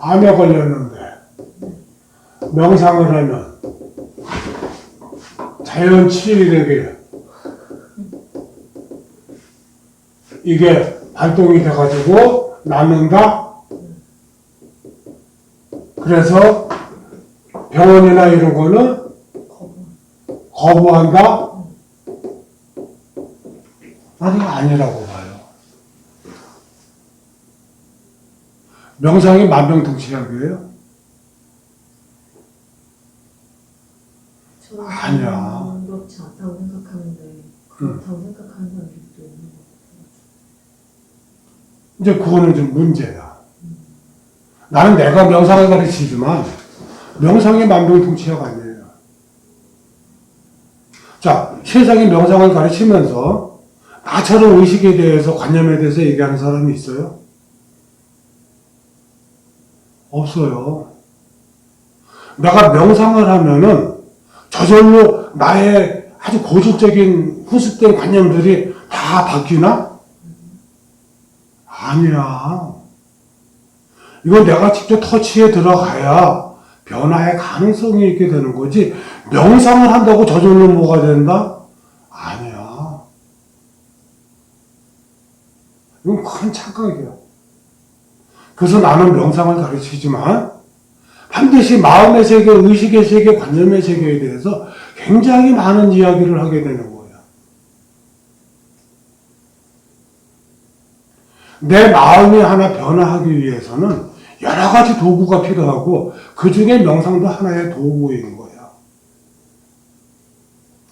암에 걸렸는데 명상을 하면 자연 치유력이 이게 발동이 돼가지고 낫는다. 그래서 병원이나 이런 거는 거부. 거부한다? 나는 아니라고 봐요. 명상이 만병통치약이에요? 저는 아니야. 그렇지 않다고 생각하는데 그렇다고 생각하는 사람들도 있는 것 같아요. 이제 그거는 좀 문제야. 나는 내가 명상을 가르치지만 명상이 만병통치약 아니에요. 자, 세상에 명상을 가르치면서 나처럼 의식에 대해서 관념에 대해서 얘기하는 사람이 있어요? 없어요. 내가 명상을 하면은 저절로 나의 아주 고질적인 후습된 관념들이 다 바뀌나? 아니야. 이건 내가 직접 터치에 들어가야 변화의 가능성이 있게 되는 거지. 명상을 한다고 저절로 뭐가 된다? 아니야. 이건 큰 착각이야. 그래서 나는 명상을 가르치지만 반드시 마음의 세계, 의식의 세계, 관념의 세계에 대해서 굉장히 많은 이야기를 하게 되는 거야. 내 마음이 하나 변화하기 위해서는 여러 가지 도구가 필요하고 그 중에 명상도 하나의 도구인 거야.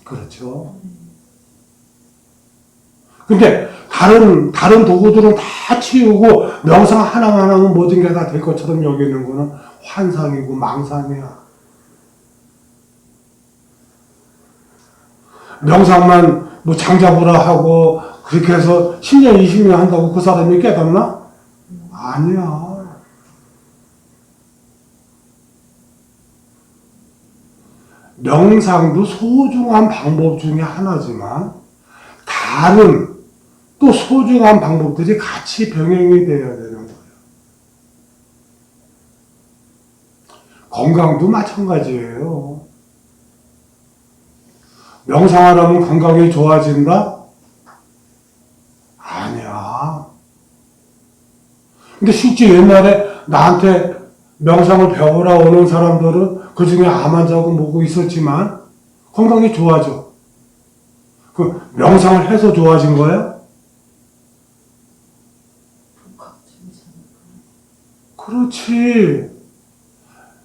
그렇죠. 근데 다른 다른 도구들은 다 치우고 명상 하나만 하면 모든 게 다 될 것처럼 여기는 거는 환상이고 망상이야. 명상만 뭐 장잡으라 하고 그렇게 해서 10년, 20년 한다고 그 사람이 깨닫나? 아니야. 명상도 소중한 방법 중에 하나지만 다른 또 소중한 방법들이 같이 병행이 되어야 되는 거예요. 건강도 마찬가지예요. 명상을 하면 건강이 좋아진다? 아니야. 근데 실제 옛날에 나한테 명상을 배우러 오는 사람들은 그 중에 암 환자고 뭐고 있었지만 건강이 좋아져. 그 명상을 해서 좋아진 거야? 복합적이지 않을까요? 그렇지.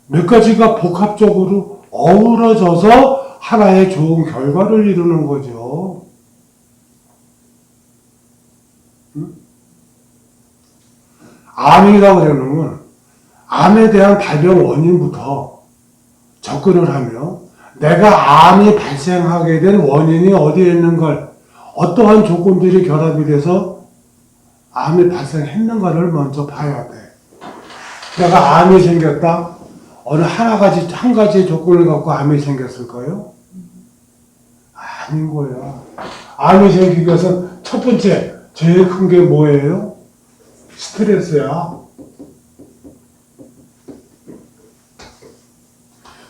몇 가지가 복합적으로 어우러져서 하나의 좋은 결과를 이루는 거죠. 응? 암이라고 그러는 건 암에 대한 발병 원인부터 접근을 하며 내가 암이 발생하게 된 원인이 어디에 있는 걸 어떠한 조건들이 결합이 돼서 암이 발생했는가를 먼저 봐야 돼. 내가 암이 생겼다? 어느 하나 가지, 한 가지의 조건을 갖고 암이 생겼을까요? 아닌 거야. 암이 생기기 위해서 첫 번째, 제일 큰 게 뭐예요? 스트레스야.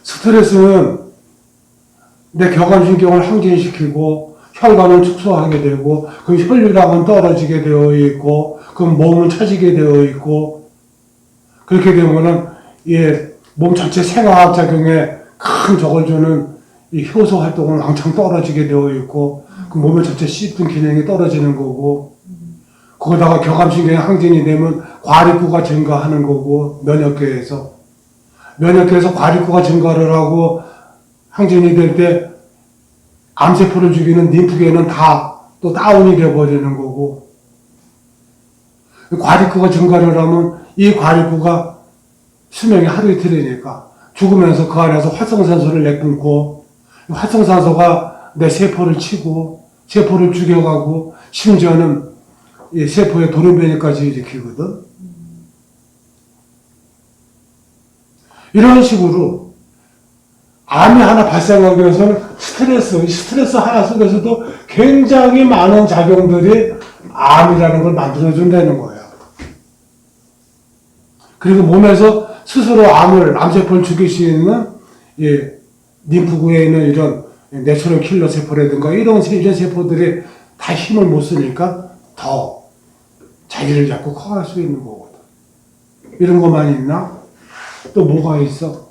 스트레스는 내 교감신경을 항진시키고 혈관을 축소하게 되고 그 혈류량은 떨어지게 되어 있고 그 몸은 처지게 되어 있고 그렇게 되면은 예, 몸 전체 생화학 작용에 큰 적을 주는 이 효소 활동은 왕창 떨어지게 되어 있고 그 몸의 전체 씹는 기능이 떨어지는 거고 거기다가 교감신경이 항진이 되면 과립구가 증가하는 거고 면역계에서. 면역계에서 과립구가 증가를 하고 항진이 될 때 암세포를 죽이는 림프계는 다 또 다운이 되어 버리는 거고. 과립구가 증가를 하면 이 과립구가 수명이 하루 이틀이니까 죽으면서 그 안에서 활성산소를 내뿜고 활성산소가 내 세포를 치고 세포를 죽여가고 심지어는 이 세포의 돌연변이까지 일으키거든. 이런 식으로 암이 하나 발생하기 위해서는 스트레스, 이 스트레스 하나 속에서도 굉장히 많은 작용들이 암이라는 걸 만들어준다는 거야. 그리고 몸에서 스스로 암을, 암세포를 죽일 수 있는, 예, 림프구에 있는 이런 내추럴 킬러 세포라든가 이런, 세- 이런 세포들이 다 힘을 못 쓰니까 더 자기를 잡고 커갈 수 있는 거거든. 이런 것만 있나? 또 뭐가 있어?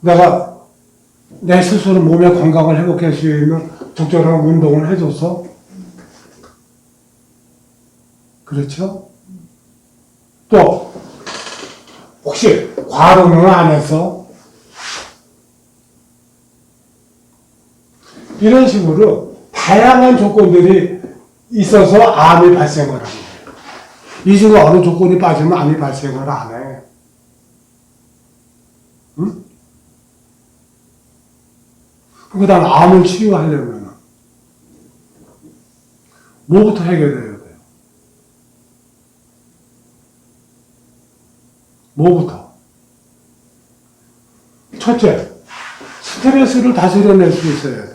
내가 내 스스로 몸의 건강을 회복할 수 있는 적절한 운동을 해줘서 그렇죠? 또 혹시 과로는 안 해서 이런 식으로 다양한 조건들이 있어서 암이 발생을 하는 거예요. 이 중에 어느 조건이 빠지면 암이 발생을 안 해. 응? 그 다음 암을 치유하려면 뭐부터 해결해야 돼요? 뭐부터? 첫째, 스트레스를 다스려낼 수 있어야 돼.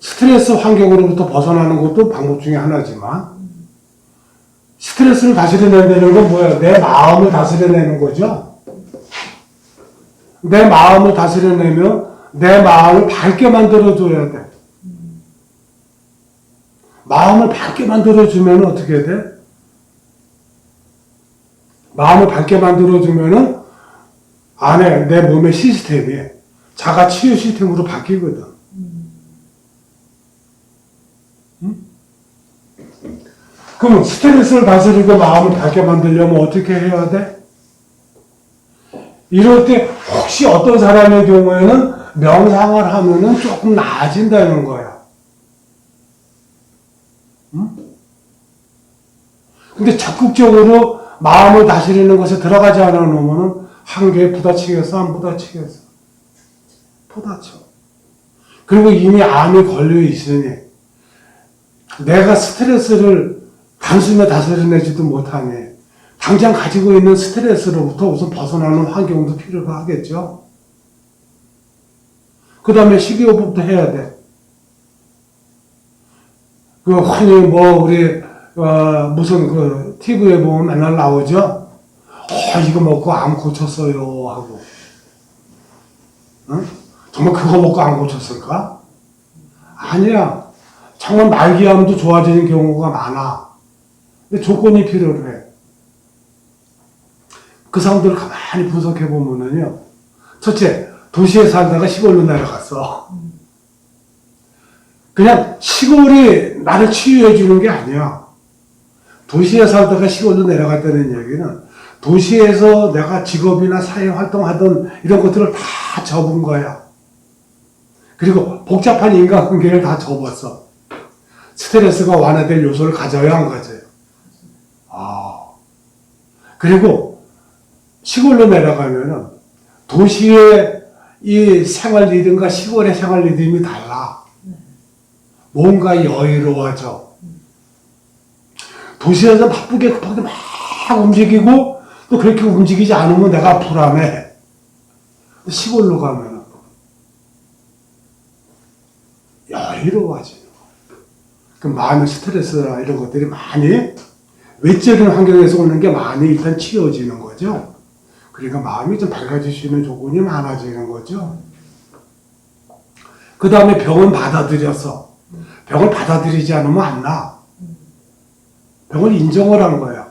스트레스 환경으로부터 벗어나는 것도 방법 중에 하나지만, 스트레스를 다스려낸다는 건 뭐야? 내 마음을 다스려내는 거죠? 내 마음을 다스려내면 내 마음을 밝게 만들어줘야 돼. 마음을 밝게 만들어주면 어떻게 돼? 마음을 밝게 만들어주면은 안에 내 몸의 시스템이 자가 치유 시스템으로 바뀌거든. 응? 그럼 스트레스를 다스리고 마음을 밝게 만들려면 어떻게 해야 돼? 이럴 때 혹시 어떤 사람의 경우에는 명상을 하면은 조금 나아진다는 거야. 응? 근데 적극적으로 마음을 다스리는 것에 들어가지 않아 놓으면은 한계에 부딪히겠어? 안 부딪히겠어? 부딪혀. 그리고 이미 암이 걸려 있으니 내가 스트레스를 단숨에 다스려내지도 못하니 당장 가지고 있는 스트레스로부터 우선 벗어나는 환경도 필요가 하겠죠. 그 다음에 식이요법도 해야 돼. 그 흔히 뭐 우리 어 무슨 그 TV에 보면 맨날 나오죠. 어 이거 먹고 암 고쳤어요 하고. 응? 정말 그거 먹고 안 고쳤을까? 아니야. 정말 말기암도 좋아지는 경우가 많아. 근데 조건이 필요해. 그 사람들을 가만히 분석해 보면은요. 첫째, 도시에 살다가 시골로 내려갔어. 그냥 시골이 나를 치유해 주는 게 아니야. 도시에 살다가 시골로 내려갔다는 얘기는 도시에서 내가 직업이나 사회 활동하던 이런 것들을 다 접은 거야. 그리고 복잡한 인간관계를 다 접었어. 스트레스가 완화될 요소를 가져야 안 가져요. 아. 그리고 시골로 내려가면은 도시의 이 생활 리듬과 시골의 생활 리듬이 달라. 뭔가 여유로워져. 도시에서 바쁘게 급하게 막 움직이고 또 그렇게 움직이지 않으면 내가 불안해. 시골로 가면은 여유로워지는. 그 마음의 스트레스나 이런 것들이 많이 외적인 환경에서 오는 게 많이 일단 치워지는 거죠. 그러니까 마음이 좀 밝아질 수 있는 조건이 많아지는 거죠. 그 다음에 병은 받아들여서 병을 받아들이지 않으면 안 나. 병을 인정을 한 거야.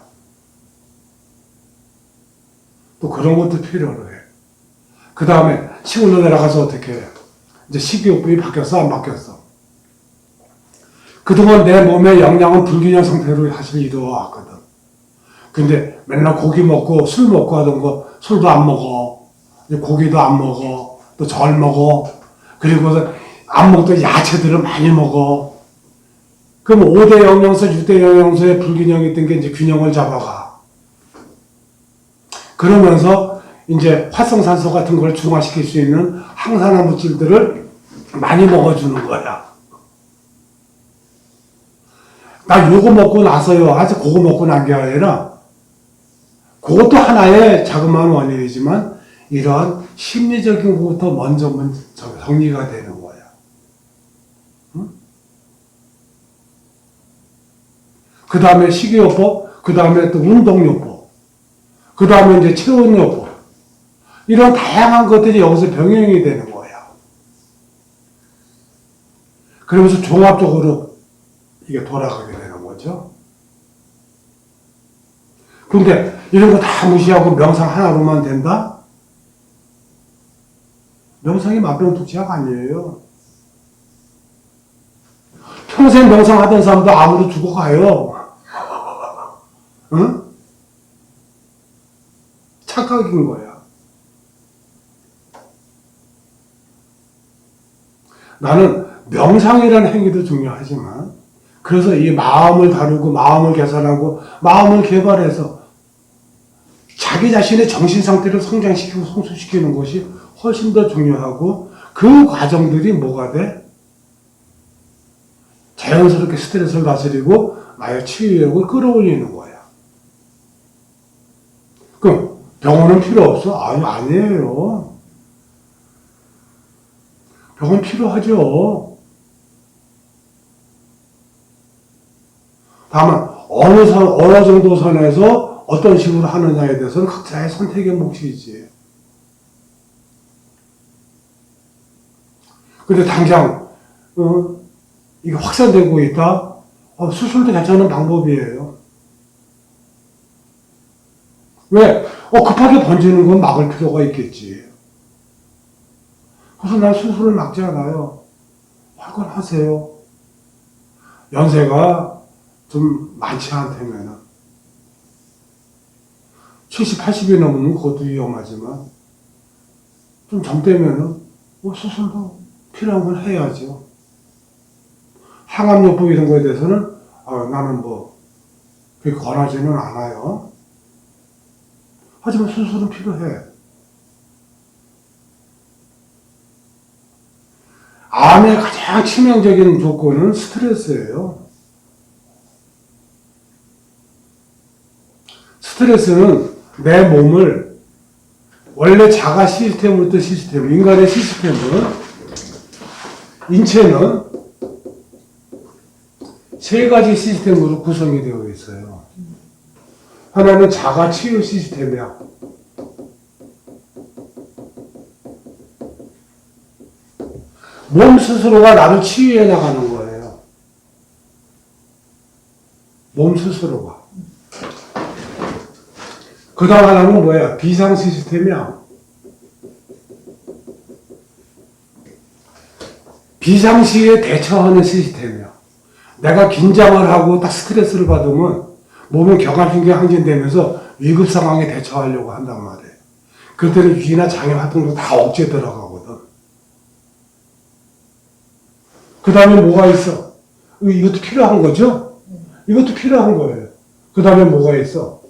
또 그런 것도 필요로 해. 그 다음에 시골로 내려가서 어떻게 해? 이제 식이요법이 바뀌었어, 안 바뀌었어? 그동안 내 몸의 영양은 불균형 상태로 사실 이루어왔거든. 근데 맨날 고기 먹고 술 먹고 하던 거 술도 안 먹어. 고기도 안 먹어. 또 절 먹어. 그리고 안 먹던 야채들을 많이 먹어. 그럼 5대 영양소, 6대 영양소의 불균형이 있던 게 이제 균형을 잡아가. 그러면서 이제 활성산소 같은 걸 중화시킬 수 있는 항산화 물질들을 많이 먹어주는 거야. 나 요거 먹고 나서요. 아직 그거 먹고 난 게 아니라 그것도 하나의 자그마한 원인이지만 이러한 심리적인 것부터 먼저 정리가 되는 거야. 그 다음에 식이요법, 그 다음에 또 운동요법. 그 다음에 이제 체온 여부. 이런 다양한 것들이 여기서 병행이 되는 거야. 그러면서 종합적으로 이게 돌아가게 되는 거죠. 근데 이런 거 다 무시하고 명상 하나로만 된다? 명상이 만병통치약 아니에요. 평생 명상하던 사람도 암으로 죽어가요. 응? 착각인 거야. 나는 명상이라는 행위도 중요하지만, 그래서 이 마음을 다루고, 마음을 개선하고, 마음을 개발해서 자기 자신의 정신 상태를 성장시키고 성숙시키는 것이 훨씬 더 중요하고, 그 과정들이 뭐가 돼? 자연스럽게 스트레스를 다스리고, 나의 치유력을 끌어올리는 거야. 그럼 병원은 필요 없어? 아니, 아니에요. 병원 필요하죠. 다만, 어느 선, 어느 정도 선에서 어떤 식으로 하느냐에 대해서는 각자의 선택의 몫이지. 근데 당장, 어, 이게 확산되고 있다? 어, 수술도 괜찮은 방법이에요. 왜? 어, 급하게 번지는 건 막을 필요가 있겠지. 그래서 난 수술을 막지 않아요. 할 건 하세요. 연세가 좀 많지 않다면은. 70, 80이 넘으면 그것도 위험하지만, 좀 젊다면은, 뭐 수술도 필요한 건 해야죠. 항암요법 이런 거에 대해서는, 아, 나는 뭐, 그렇게 권하지는 않아요. 하지만 수술은 필요해. 암의 가장 치명적인 조건은 스트레스예요. 스트레스는 내 몸을 원래 자가 시스템으로부터 시스템, 인간의 시스템은 인체는 세 가지 시스템으로 구성이 되어 있어요. 하나는 자가 치유 시스템이야. 몸 스스로가 나를 치유해 나가는 거예요. 몸 스스로가. 그 다음 하나는 뭐야? 비상 시스템이야. 비상시에 대처하는 시스템이야. 내가 긴장을 하고 딱 스트레스를 받으면 몸의 경합신경 항진되면서 위급 상황에 대처하려고 한단 말이에요. 그때는 위나 장애 활동도 다 억제 들어가거든. 그 다음에 뭐가 있어? 이것도 필요한 거죠? 이것도 필요한 거예요. 그 다음에 뭐가 있어?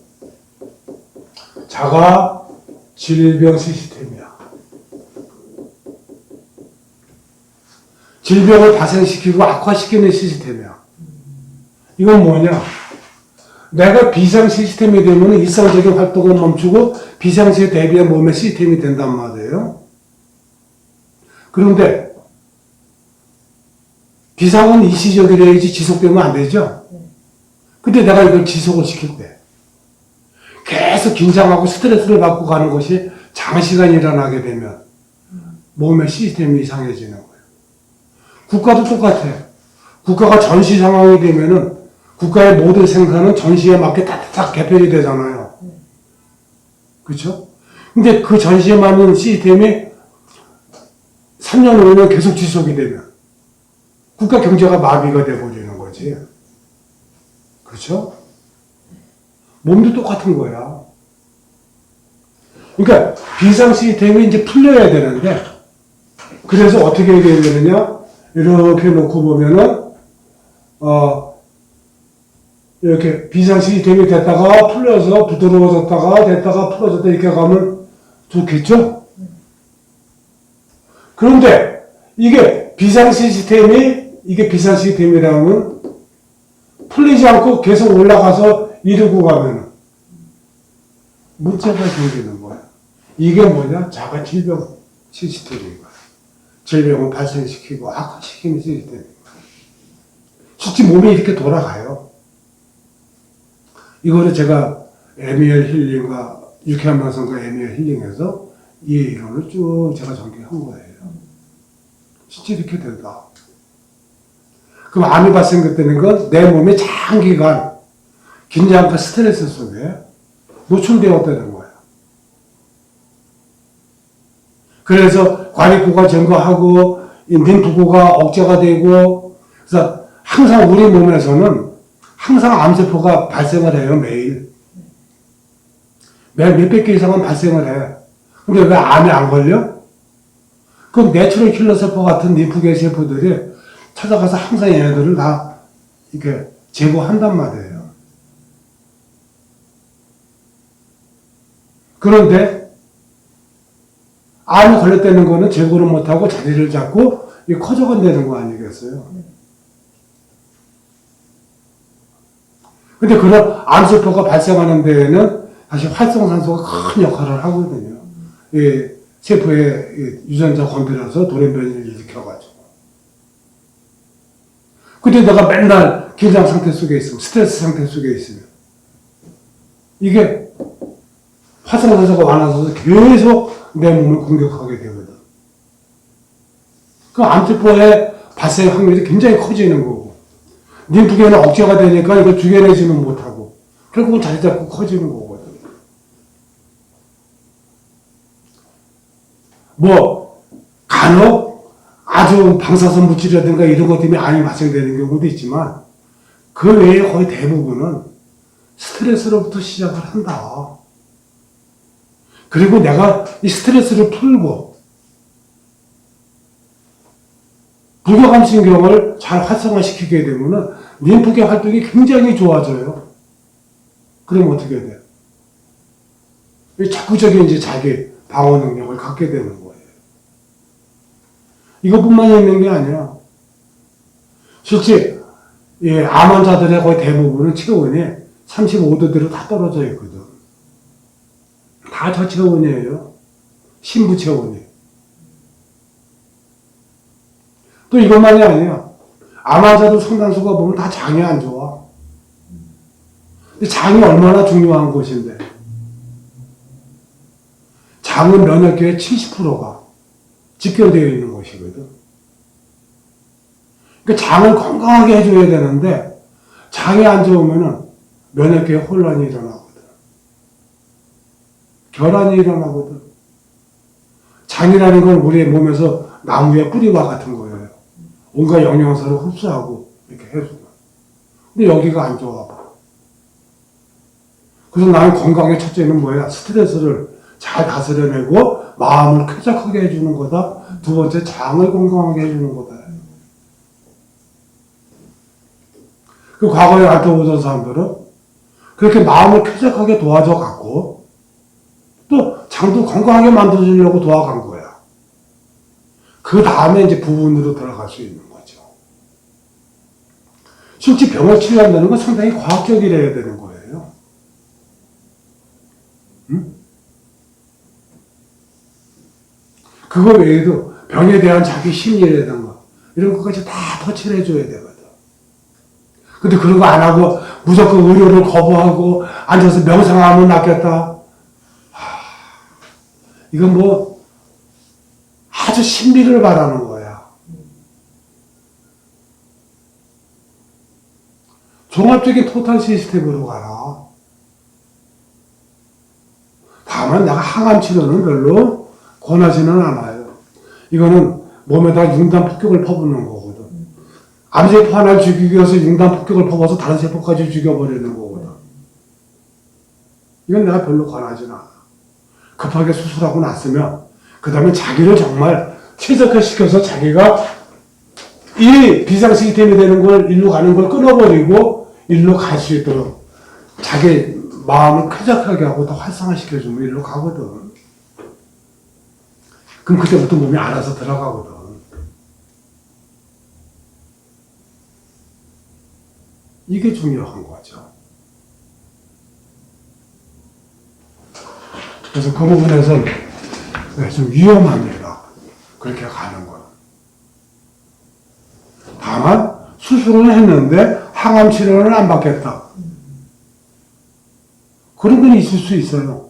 자가 질병 시스템이야. 질병을 발생시키고 악화시키는 시스템이야. 이건 뭐냐? 내가 비상 시스템이 되면 일상적인 활동을 멈추고 비상시에 대비한 몸의 시스템이 된단 말이에요. 그런데 비상은 일시적이라야지 지속되면 안 되죠? 근데 내가 이걸 지속을 시킬 때 계속 긴장하고 스트레스를 받고 가는 것이 장시간 일어나게 되면 몸의 시스템이 이상해지는 거예요. 국가도 똑같아. 국가가 전시 상황이 되면은 국가의 모든 생산은 전시에 맞게 딱딱 개편이 되잖아요. 그렇죠? 근데 그 전시에 맞는 시스템이 3년, 5년 계속 지속이 되면 국가 경제가 마비가 돼버리는 거지. 그렇죠? 몸도 똑같은 거야. 그러니까 비상 시스템이 이제 풀려야 되는데 그래서 어떻게 되느냐? 이렇게 놓고 보면은 어 이렇게 비상 시스템이 됐다가 풀려서 부드러워졌다가 됐다가 풀어졌다 이렇게 가면 좋겠죠? 그런데 이게 비상 시스템이 이게 비상 시스템이라면 풀리지 않고 계속 올라가서 이르고 가면 문제가 생기는 거야. 이게 뭐냐? 자가 질병 시스템인 거야. 질병을 발생시키고 악화시키는 시스템인 거야. 실제 몸이 이렇게 돌아가요. 이거를 제가 에미엘 힐링과 유쾌한 방송과 애미의 힐링에서 이 이론을 쭉 제가 전개한 거예요. 실제 이렇게 된다. 그럼 암이 발생됐다는 건 내 몸이 장기간 긴장과 스트레스 속에 노출되었다는 거야. 그래서 관입구가 증가하고 이 림프구가 억제가 되고 그래서 항상 우리 몸에서는 항상 암세포가 발생을 해요 매일 매일 몇백 개 이상은 발생을 해 근데 왜 암이 안 걸려? 그 내추럴 킬러 세포 같은 림프계 세포들이 찾아가서 항상 얘네들을 다 이렇게 제거한단 말이에요 그런데 암이 걸렸다는 거는 제거를 못하고 자리를 잡고 커져간다는 거 아니겠어요? 근데 그런 암세포가 발생하는 데에는 사실 활성산소가 큰 역할을 하거든요. 이 세포의 이 유전자 건드려서 돌연변이를 일으켜가지고. 근데 내가 맨날 긴장 상태 속에 있으면, 스트레스 상태 속에 있으면, 이게 활성산소가 많아져서 계속 내 몸을 공격하게 되거든. 그 암세포의 발생 확률이 굉장히 커지는 거고, 림프계는 억제가 되니까 이걸 죽여내지는 못하고, 결국은 자리 잡고 커지는 거거든. 뭐, 간혹 아주 방사선 물질이라든가 이런 것 때문에 암이 발생되는 경우도 있지만, 그 외에 거의 대부분은 스트레스로부터 시작을 한다. 그리고 내가 이 스트레스를 풀고 부교감신경을 잘 활성화시키게 되면은 림프계 활동이 굉장히 좋아져요. 그럼 어떻게 돼? 이 자꾸적인 이제 자기 방어 능력을 갖게 되는 거예요. 이것뿐만이 있는 게 아니라 실제 예, 암 환자들의 거의 대부분은 체온이 35도대로 다 떨어져 있거든. 다 저체온이에요. 신부 체온이. 또 이것만이 아니야. 암 환자도 상당수가 보면 다 장이 안 좋아. 근데 장이 얼마나 중요한 곳인데. 장은 면역계의 70%가 직결되어 있는 것이거든. 그러니까 장을 건강하게 해줘야 되는데, 장이 안 좋으면은 면역계에 혼란이 일어나거든. 결함이 일어나거든. 장이라는 건 우리의 몸에서 나무의 뿌리와 같은 거예요. 온갖 영양소를 흡수하고 이렇게 해주는. 근데 여기가 안 좋아 봐. 그래서 나는 건강의 첫째는 뭐야? 스트레스를 잘 다스려내고 마음을 쾌적하게 해주는 거다. 두 번째 장을 건강하게 해주는 거다. 그 과거에 알토 보던 사람들은 그렇게 마음을 쾌적하게 도와줘 갖고 또 장도 건강하게 만들어주려고 도와간 거야. 그 다음에 이제 부분으로 들어갈 수 있는 거죠. 실제 병을 치료한다는 건 상당히 과학적이라야 되는 거예요. 응? 그거 외에도 병에 대한 자기 심리라든가 이런 것까지 다 터치를 해줘야 되거든. 근데 그런 거 안 하고 무조건 의료를 거부하고 앉아서 명상하면 낫겠다. 하, 이건 뭐 아주 신비를 바라는 거야. 종합적인 토탈 시스템으로 가라. 다만 내가 항암 치료는 별로 권하지는 않아요. 이거는 몸에다 융단 폭격을 퍼붓는 거거든. 암세포 하나를 죽이기 위해서 융단 폭격을 퍼부어서 다른 세포까지 죽여버리는 거거든. 이건 내가 별로 권하지는 않아. 급하게 수술하고 났으면, 그 다음에 자기를 정말 최적화시켜서 자기가 이 비상 시스템이 되는 걸, 일로 가는 걸 끊어버리고, 일로 갈 수 있도록 자기 마음을 쾌적하게 하고 더 활성화시켜주면 일로 가거든. 그럼 그때부터 몸이 알아서 들어가거든. 이게 중요한 거죠. 그래서 그 부분에서 네, 좀 위험합니다. 그렇게 가는 건. 다만 수술을 했는데 항암 치료를 안 받겠다. 그런 건 있을 수 있어요.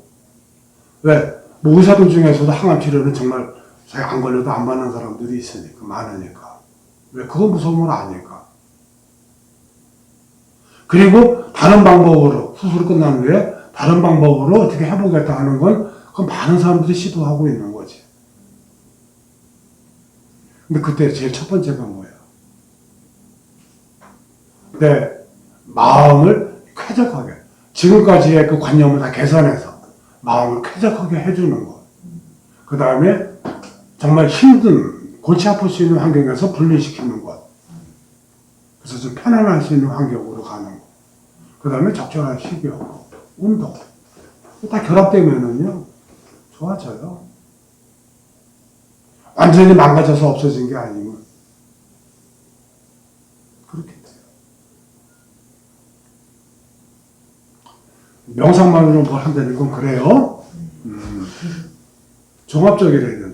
왜? 뭐 의사들 중에서도 항암 치료는 정말 자기 안 걸려도 안 받는 사람들이 있으니까, 많으니까. 왜? 그건 무서운 건 아니까. 그리고 다른 방법으로, 수술 끝난 후에 다른 방법으로 어떻게 해보겠다 하는 건, 그건 많은 사람들이 시도하고 있는 거지. 근데 그때 제일 첫 번째가 뭐예요? 내 마음을 쾌적하게, 지금까지의 그 관념을 다 개선해서 마음을 쾌적하게 해주는 것. 그 다음에 정말 힘든, 골치 아플 수 있는 환경에서 분리시키는 것. 그래서 좀 편안할 수 있는 환경으로 가는 것. 그 다음에 적절한 식욕, 운동. 다 결합되면은요, 좋아져요. 완전히 망가져서 없어진 게 아니면. 그렇게 돼요. 명상만으로 뭘 한다는 건 그래요. 음, 종합적이라 해야.